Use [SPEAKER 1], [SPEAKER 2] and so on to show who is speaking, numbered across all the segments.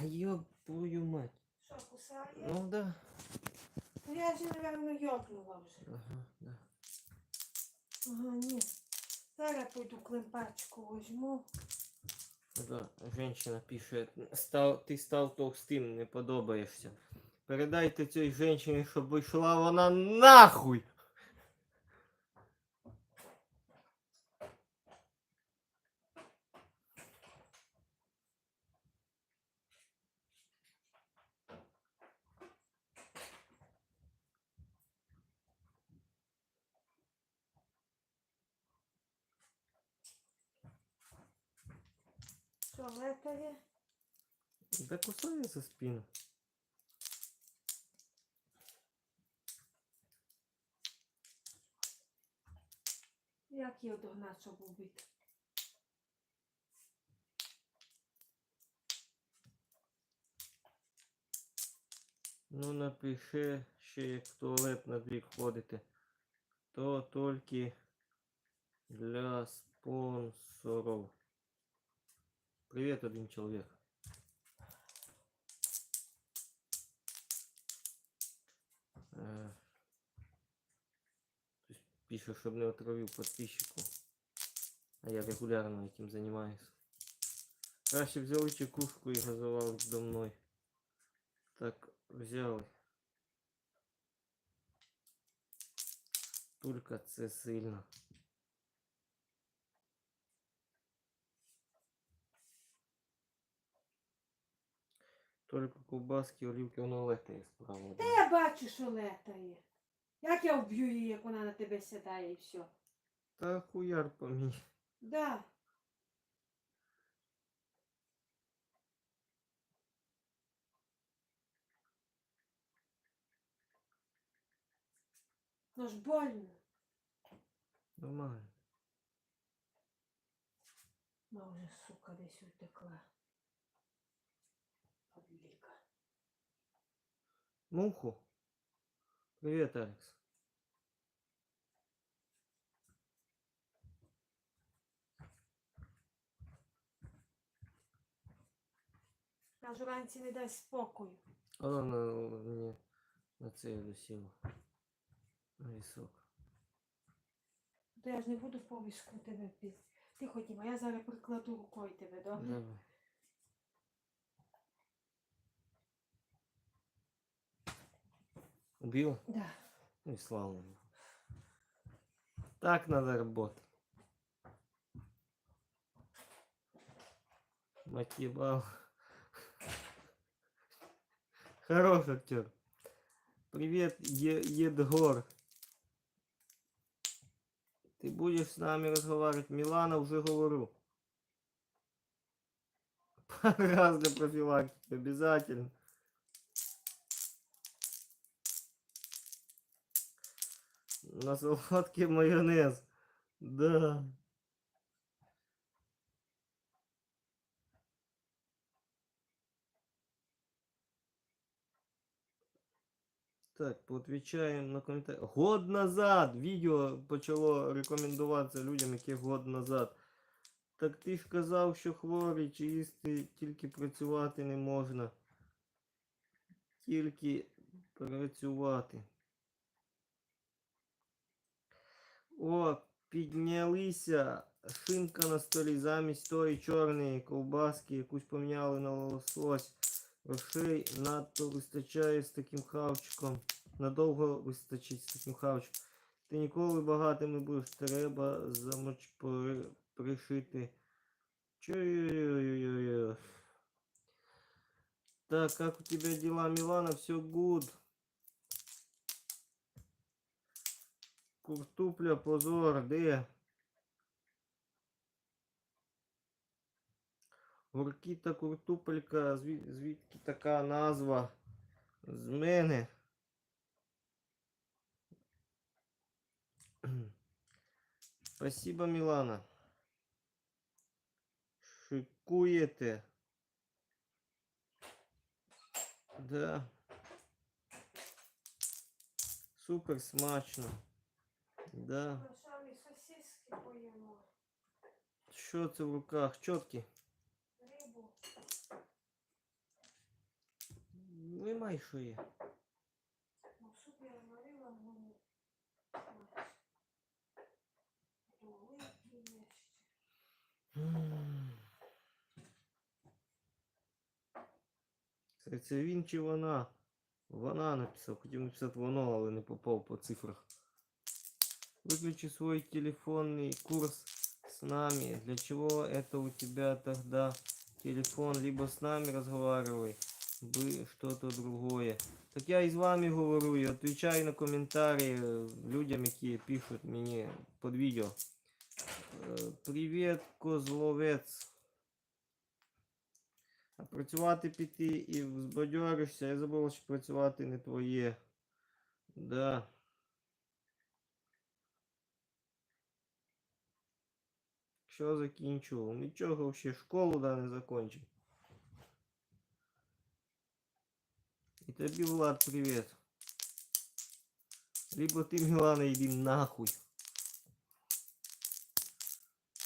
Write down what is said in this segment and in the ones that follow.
[SPEAKER 1] А ёб твою мать.
[SPEAKER 2] Що, кусає?
[SPEAKER 1] Ну да.
[SPEAKER 2] Ну я ж, напевно, йокнула вже.
[SPEAKER 1] Ага, да.
[SPEAKER 2] Ага, ні. Зараз пойду климпачку возьму.
[SPEAKER 1] Да, женщина пише, став, ти став товстим, не подобаєшся. Передайте цій женщині, щоб вийшла вона нахуй.
[SPEAKER 2] Летає?
[SPEAKER 1] Да кусає за спину.
[SPEAKER 2] Як його догнати, щоб убити?
[SPEAKER 1] Ну напиши ще як в туалет на двір ходите. То тільки для спонсорів. Привіт, один чоловік. Е, хтось Пише, щоб не отравив подписчику. А я регулярно этим занимаюсь. Краще взяли чекушку і газували до мною. Так, взяли. Только це сильно. Только ковбаски, олівки, воно летає справа.
[SPEAKER 2] Та я бачу, що летає. Як я вб'ю її, як вона на тебе сідає і все.
[SPEAKER 1] Та хуяр по мені.
[SPEAKER 2] Да. Ну ж больно.
[SPEAKER 1] Нормально.
[SPEAKER 2] Ну вже, сука, десь утекла.
[SPEAKER 1] Муху. Привет, Алекс.
[SPEAKER 2] Аж вранці не дасть спокою.
[SPEAKER 1] А вона мені на це я досіла. На вісок.
[SPEAKER 2] То я ж не буду повістку тебе під. Ти ходімо, я зараз прикладу рукою тебе, добре?
[SPEAKER 1] Давай. Убил?
[SPEAKER 2] Да.
[SPEAKER 1] Ну и слава. Так надо работать. Мотивал. Хорош актер. Привет, Е- Едгор. Ты будешь с нами разговаривать? Милана уже говорю. Раз для профилактики, обязательно. На салфатке майонез. Да. Так, поотвечаємо на коментарі. Год назад відео почало рекомендуватися людям, які год назад. Так ти ж казав, що хворий, чи тільки працювати не можна. Тільки працювати. О, піднялися. Шинка на столі замість тої чорної ковбаски, якусь поміняли на лосось. Грошей надто вистачає з таким хавчиком. Надовго вистачить з таким хавчиком. Ти ніколи багатим не будеш. Треба замоч при- пришити. Чой-ой-ой-ой-ой. Так, как у тебя дела, Милана? Все good. Куртупля, позор, де? Гуркіта куртупелька, звідки така назва? З мене. Спасибо, Мілана. Шикуєте. Да. Супер смачно. Да.
[SPEAKER 2] Нашами сосиски поїмо.
[SPEAKER 1] Що це в руках? Чотки?
[SPEAKER 2] Рибу.
[SPEAKER 1] Виймай, що є.
[SPEAKER 2] Ну, суп я варила, ну,
[SPEAKER 1] це він чи вона? Вона написав, хотів написати воно, але не попав по цифрах. Выключи свой телефонный курс с нами. Для чего это у тебя тогда телефон? Либо с нами разговаривай, бы что-то другое. Так я и с вами говорю, и отвечаю на комментарии э, людям, які пишуть мені под відео. Е, Привіт, козловець. А працювати піти і збадьоришся, я забув, що працювати не твоє. Да. Що закінчував? Нічого взагалі школу да не закончив. І тобі, Влад, привіт. Либо ти, Мілана, йди нахуй.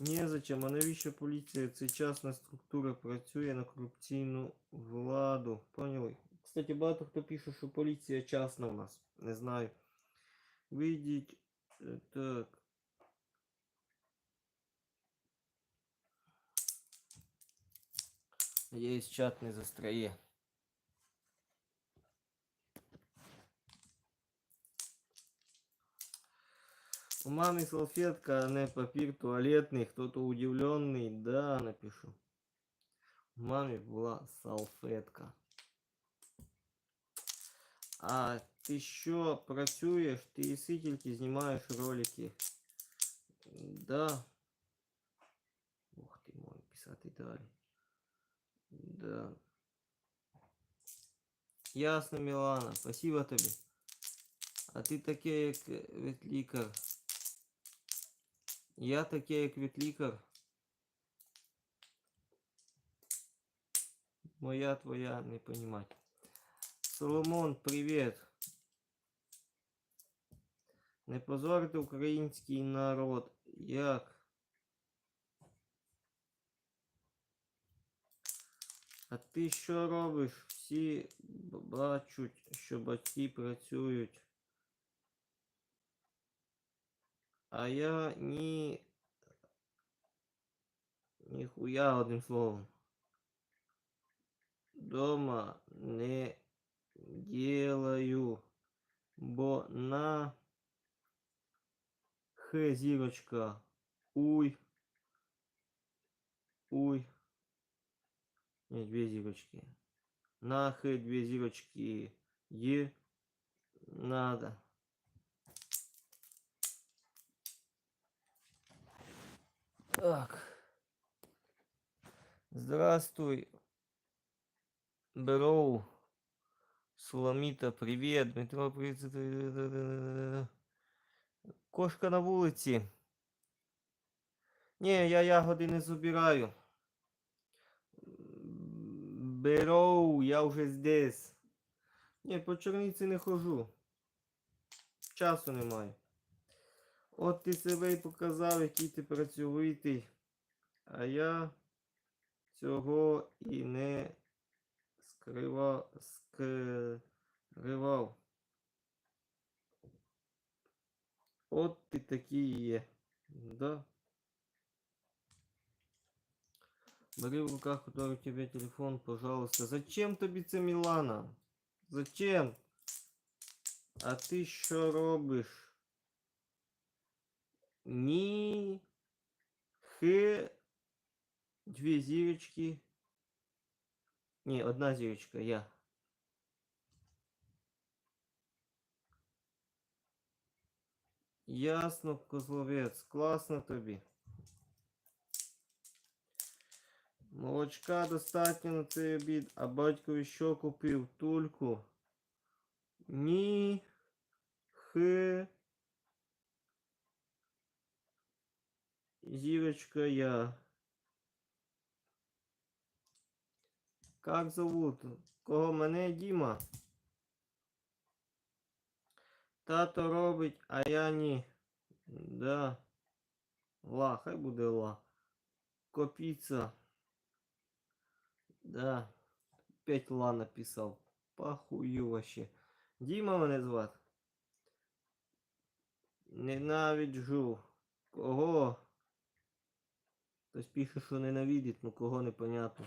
[SPEAKER 1] Незачем, а навіщо поліція? Це частна структура працює на корупційну владу. Поняли? Кстати, багато хто пише, що поліція частна у нас. Не знаю. Вийдіть. е, Так. Надеюсь, чат не застряє. У мамы салфетка, а не папір туалетний. Кто-то удивленный, да, напишу. У мамі була салфетка. А ти що працюєш? Ти їси тільки знімаєш ролики. Да. Ух ти мой, писати далі. Да. Ясно, Мілана, спасибо тобі. А ти таке, як е, ветлікар. Я таке, як ветлікар. Моя твоя не понимать. Соломон, привіт. Не позорити український народ. Як? А ти що робиш? Всі б- бачать, що батьки працюють. А я ні. Ніхуя одним словом. Дома не делаю, бо на х зірочка. Уй. Уй. Не, две зірочки. На х две зірочки. Е. Надо. Так. Здравствуй. Броу. Суламіта, привіт. Дмитро, привіт. Кошка на вулиці. Ні, я ягоди не забираю. Броу, я вже здесь. Ні, по чорниці не хожу. Часу немає. От ти себе і показав, який ти працьовитий. А я цього і не скривав, скривав. От ти такий є. Да. Бери в руках, который у тебя телефон, пожалуйста. Зачем тобі це Мілана? Зачем? А ти що робиш? Ні. Х. Дві зірочки. Ні, одна зірочка, я. Ясно, козловець, класно тобі. Молочка достатньо на цей обід, а батькові що купив? Тульку. Ні. Х. Зірочка я. Как зовут? Кого мене Діма? Тато робить, а я ні. Да. Ла, хай буде ла. Копіца. Да. П'ять ла написав. пахую вообще. Діма мене звати. Ненавиджу. Кого? Хтось пише, що ненавидить, ну кого непонятно.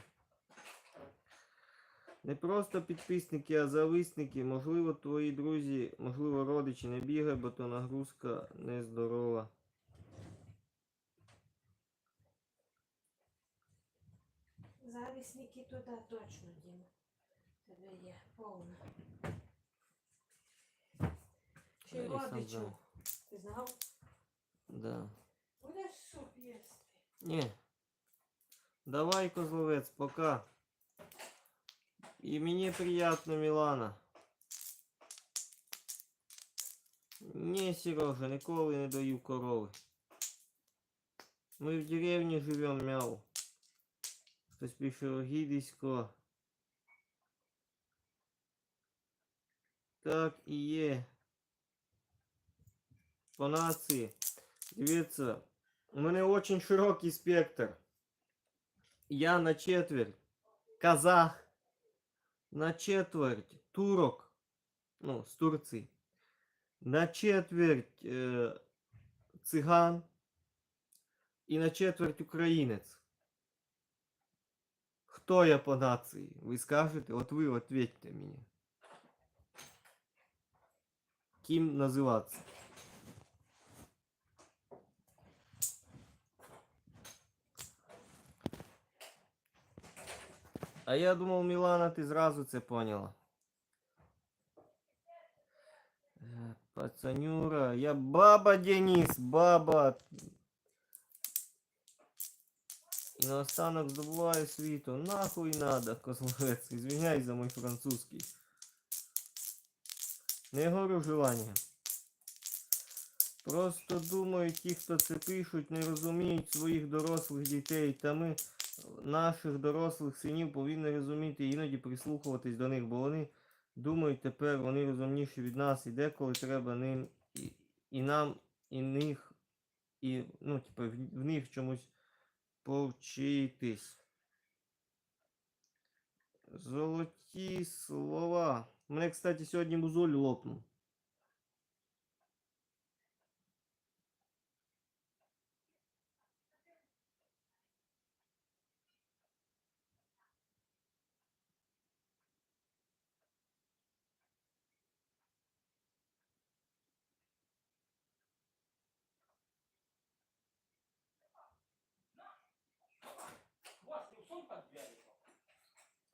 [SPEAKER 1] Не просто підписники, а зависники. Можливо, твої друзі, можливо, родичі не бігай, бо то нагрузка нездорова.
[SPEAKER 2] Завісники туди точно, Діма. Тебе є повно. Ще й
[SPEAKER 1] Я і сам
[SPEAKER 2] родичів.
[SPEAKER 1] знав.
[SPEAKER 2] Ти знав?
[SPEAKER 1] Да.
[SPEAKER 2] Будеш суп їсти.
[SPEAKER 1] Не. Давай, козловець, пока. І мені приятно, Мілана. Ні, Сережа, ніколи не даю корови. Ми в деревні живемо, мяу. Хтось пише Огідисько. Так і є. По нації. Дивіться, у мене очень широкий спектр. Я на четверть казах, на четверть турок, ну, з Турції, на четверть е, циган і на четверть українець. Хто я по нації? Ви скажете? От ви ответьте мені. Ким називатися? А я думав, Мілана, ти зразу це поняла. Е, Пацанюра, я баба Денис, баба. І наостанок здобуваю світу. Нахуй надо, козловець. Извиняй за мой французький. Не горю желання. Просто думаю, ті, хто це пишуть, не розуміють своїх дорослих дітей. Та ми наших дорослих синів повинні розуміти і іноді прислухуватись до них, бо вони думають тепер, вони розумніші від нас, і деколи треба ним і, і нам, і них, і ну, типу, в них чомусь повчитись. Золоті слова. У мене, кстати, сьогодні музоль лопнув.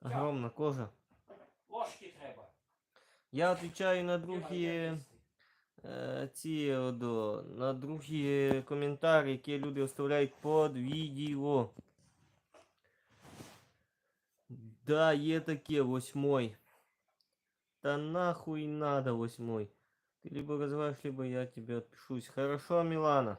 [SPEAKER 1] Огромна кожа.
[SPEAKER 3] Ложки треба.
[SPEAKER 1] Я отвечаю на другі.
[SPEAKER 3] Другі...
[SPEAKER 1] Е, ці одо, на другі коментарі, які люди оставляють під відео. Да, є таке восьмой. Та нахуй надо восьмой. Ты либо развиваешь, либо я тебе отпишусь. Хорошо, Милана.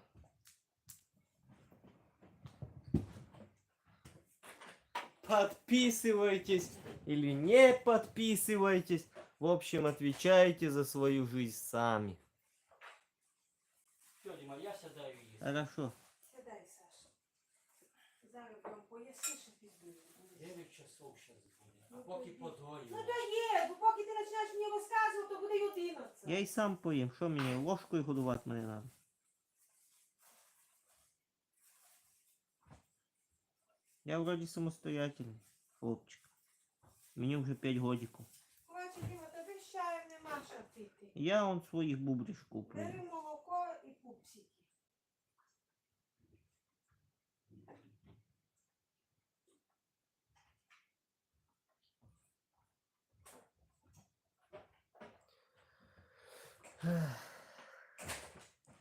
[SPEAKER 1] Подписывайтесь или не подписывайтесь. В общем, отвечайте за свою жизнь сами.
[SPEAKER 3] Все, Діма, я сідаю їсти.
[SPEAKER 1] Хорошо.
[SPEAKER 2] Сідай, Саша. Зараз прям поїси, що піду.
[SPEAKER 3] 9 часов зараз буде. А
[SPEAKER 2] Ну,
[SPEAKER 3] поки
[SPEAKER 2] тоді.
[SPEAKER 3] подвою.
[SPEAKER 2] Ну то є, бо поки ти почнеш мені розказувати, то буде й 11.
[SPEAKER 1] Я і сам поїм. Що мені ложкою годувати мене надо? Я вроді самостоятельний хлопчик. Мені вже 5 годиків.
[SPEAKER 2] Бачиш, Діма, тобі з чаєм нема що пити.
[SPEAKER 1] Я он своїх бубриш куплю.
[SPEAKER 2] Бери молоко і пупсики.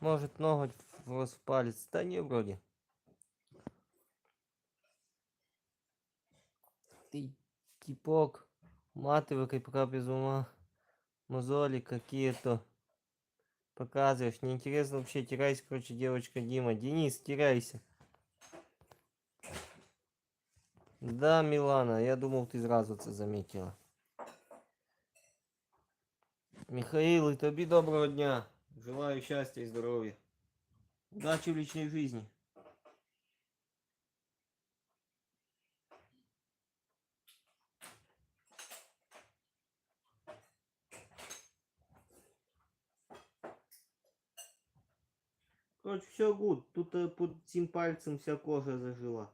[SPEAKER 1] Может ноготь в вас в палец. Та ні, вроді. Ты типок. Матывай, пока без ума. Мозоли какие-то. Показываешь. Неинтересно вообще. Теряйся, короче, девочка Дима. Денис, теряйся. Да, Милана, я думал, ты сразу це заметила. Михаил, і тобі доброго дня. Желаю счастья и здоровья. Удачи в личной жизни. Короче, все гуд. Тут под під цим пальцем вся кожа зажила.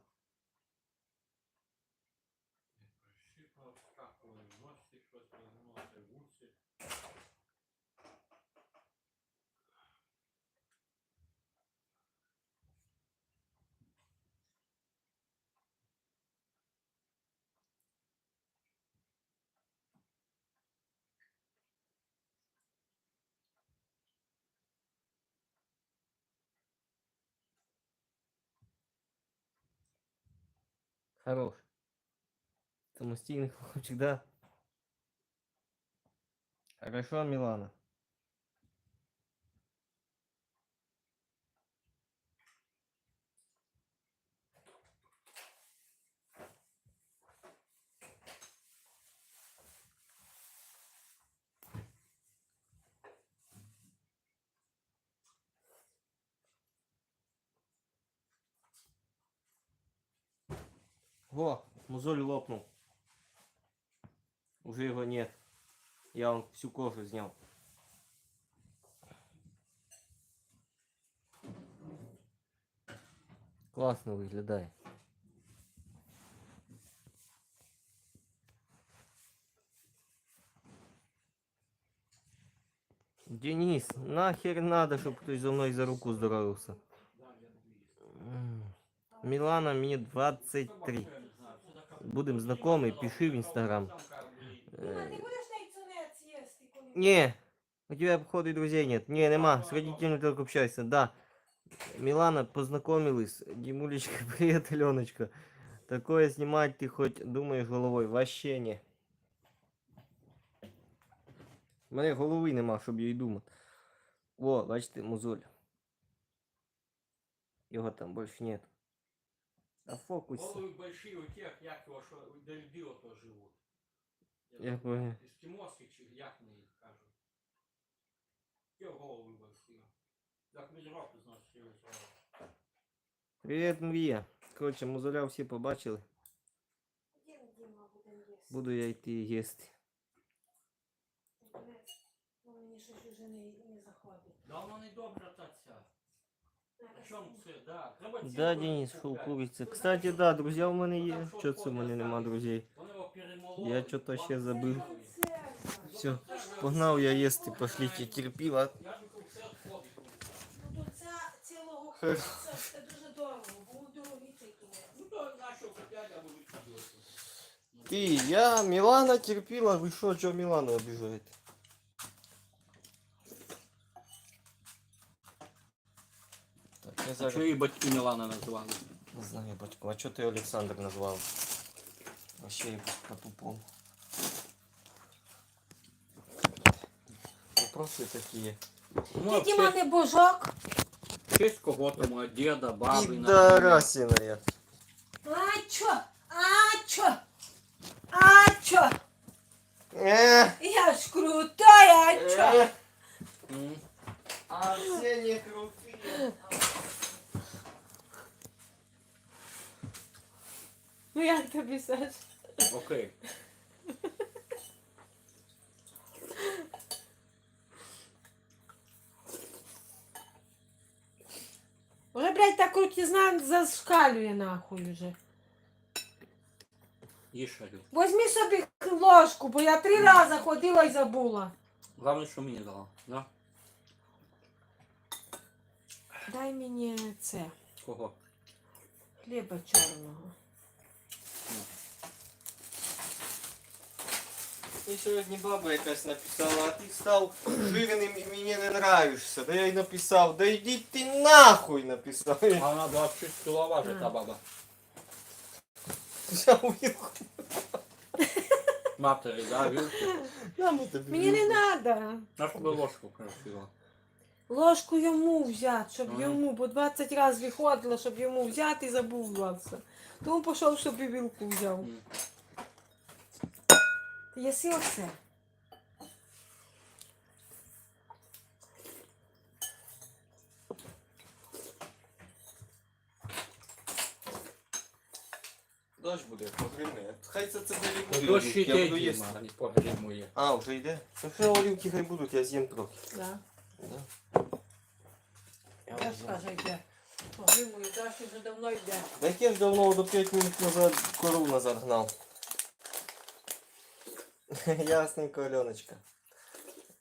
[SPEAKER 1] Хорош. Самостійний хлопчик, да? Хорошо, Милана. Во, мозоль лопнул. Уже его нет. Я он всю кожу снял. Класно виглядає. Денис, нахер надо, щоб хтось за мною за руку здоровився. М. Мілана, мені 23. Будем знакомі, пиши в Інстаграм.
[SPEAKER 2] Дима, ти будеш яйцонець їсти? коли-
[SPEAKER 1] Не, у тебя, походу, и друзей нет. Не, нема, с родителями только общайся, да. Милана, познакомилась. Димулечка, привет, Аленочка. Такое снимать ты хоть думаешь головой? Вообще не. У мене голови нема, щоб їй думати. О, бачите, мозоль. Його там більше нет. А фокус.
[SPEAKER 4] Голови больші у тих, як його, що де люди ото живуть.
[SPEAKER 1] Я понял.
[SPEAKER 4] Ескімоски чи як вони їх кажуть. Ті голови больші. Як ми з року зносили свого.
[SPEAKER 1] Привіт, Мрія. Коротше, мозоля всі побачили.
[SPEAKER 2] Ходім, Діма, будемо їсти.
[SPEAKER 1] Буду я йти їсти.
[SPEAKER 2] Ну, Мені щось вже не, не заходить.
[SPEAKER 4] Да воно не добре та ця. Да. Треба ці
[SPEAKER 1] Да,
[SPEAKER 4] курки
[SPEAKER 1] Денис, що
[SPEAKER 4] купляти.
[SPEAKER 1] куриця.
[SPEAKER 4] Ну,
[SPEAKER 1] Кстати,
[SPEAKER 4] знаєш,
[SPEAKER 1] да, друзі у мене
[SPEAKER 4] ну,
[SPEAKER 1] є.
[SPEAKER 4] там що
[SPEAKER 1] Чого це в мене
[SPEAKER 4] входить,
[SPEAKER 1] нема
[SPEAKER 4] так,
[SPEAKER 1] друзей?
[SPEAKER 4] Вони його перемололи.
[SPEAKER 1] Я чого-то ще
[SPEAKER 4] вам
[SPEAKER 1] забив.
[SPEAKER 4] це
[SPEAKER 1] Все, погнав я їсти, пошліть, терпіла.
[SPEAKER 4] Я ж кажу, все відходить.
[SPEAKER 2] Ну, тут ця цілого
[SPEAKER 1] Хе.
[SPEAKER 2] куриця, це дуже дорого, бо
[SPEAKER 1] я
[SPEAKER 4] А
[SPEAKER 1] зараз...
[SPEAKER 4] чого її батьки Мілана називали?
[SPEAKER 1] Не знаю, батько, а чого ти Олександр назвав? Вообще якось по-тупому. Вопроси такі.
[SPEAKER 4] Ну,
[SPEAKER 2] Ти, Діма, не божок?
[SPEAKER 4] честь кого то мого діда, баби.
[SPEAKER 1] Підарасіна я.
[SPEAKER 2] А чо? А чо? А чо?
[SPEAKER 1] Е,
[SPEAKER 2] Я ж крутой, а чо?
[SPEAKER 1] е,
[SPEAKER 4] М.
[SPEAKER 1] А це
[SPEAKER 2] Ну як тобі, Саш?
[SPEAKER 4] Окей.
[SPEAKER 2] Уже, блядь, та крутизна зашкалює нахуй уже.
[SPEAKER 4] Їж Арю.
[SPEAKER 2] Возьми собі ложку, бо я три рази ходила і забула.
[SPEAKER 4] Главное, що мені дала. Да?
[SPEAKER 2] Дай мені це,
[SPEAKER 4] Кого?
[SPEAKER 2] хліба чорного.
[SPEAKER 1] І сьогодні баба якась написала, а ти став жирним і мені не нравишся. Да я й написав, да йди ти нахуй написав.
[SPEAKER 4] А вона 26 кіло важить, та баба.
[SPEAKER 1] Взяв вилку.
[SPEAKER 4] Матері, да, вілки.
[SPEAKER 1] Дамо тобі
[SPEAKER 2] Мені не треба.
[SPEAKER 4] На тебе ложку красиво.
[SPEAKER 2] Ложку йому взяти, щоб
[SPEAKER 4] Ага.
[SPEAKER 2] йому, бо 20 разів виходила, щоб йому взяти і забувався. Тому пішов, щоб і вілку взяв. Ти єси оце?
[SPEAKER 1] Дощ буде, погримне. Хай це це
[SPEAKER 4] Дощ
[SPEAKER 1] я
[SPEAKER 4] іде,
[SPEAKER 1] буду їсти.
[SPEAKER 4] Діма, а
[SPEAKER 1] вже йде? Ну що олівки хай будуть, я з'їм трохи.
[SPEAKER 2] Да.
[SPEAKER 1] Да? Я
[SPEAKER 3] Я скажу, йде. Погримую, Даша вже давно йде.
[SPEAKER 1] Да я ж давно до 5 минут назад кору назад гнав. Ясненько, Альоночка.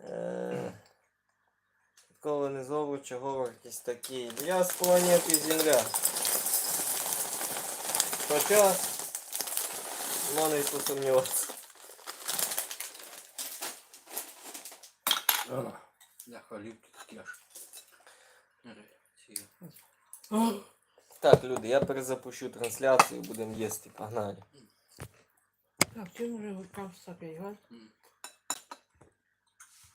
[SPEAKER 1] Е, Коли не зову, чого якісь такі. Я з планети Земля. Хоча, можна і посумніватися.
[SPEAKER 4] Такі аж. Ці.
[SPEAKER 1] Так, люди, я перезапущу трансляцію, будемо їсти, погнали.
[SPEAKER 3] Так, чим вже гуркам сапять, га?
[SPEAKER 4] М.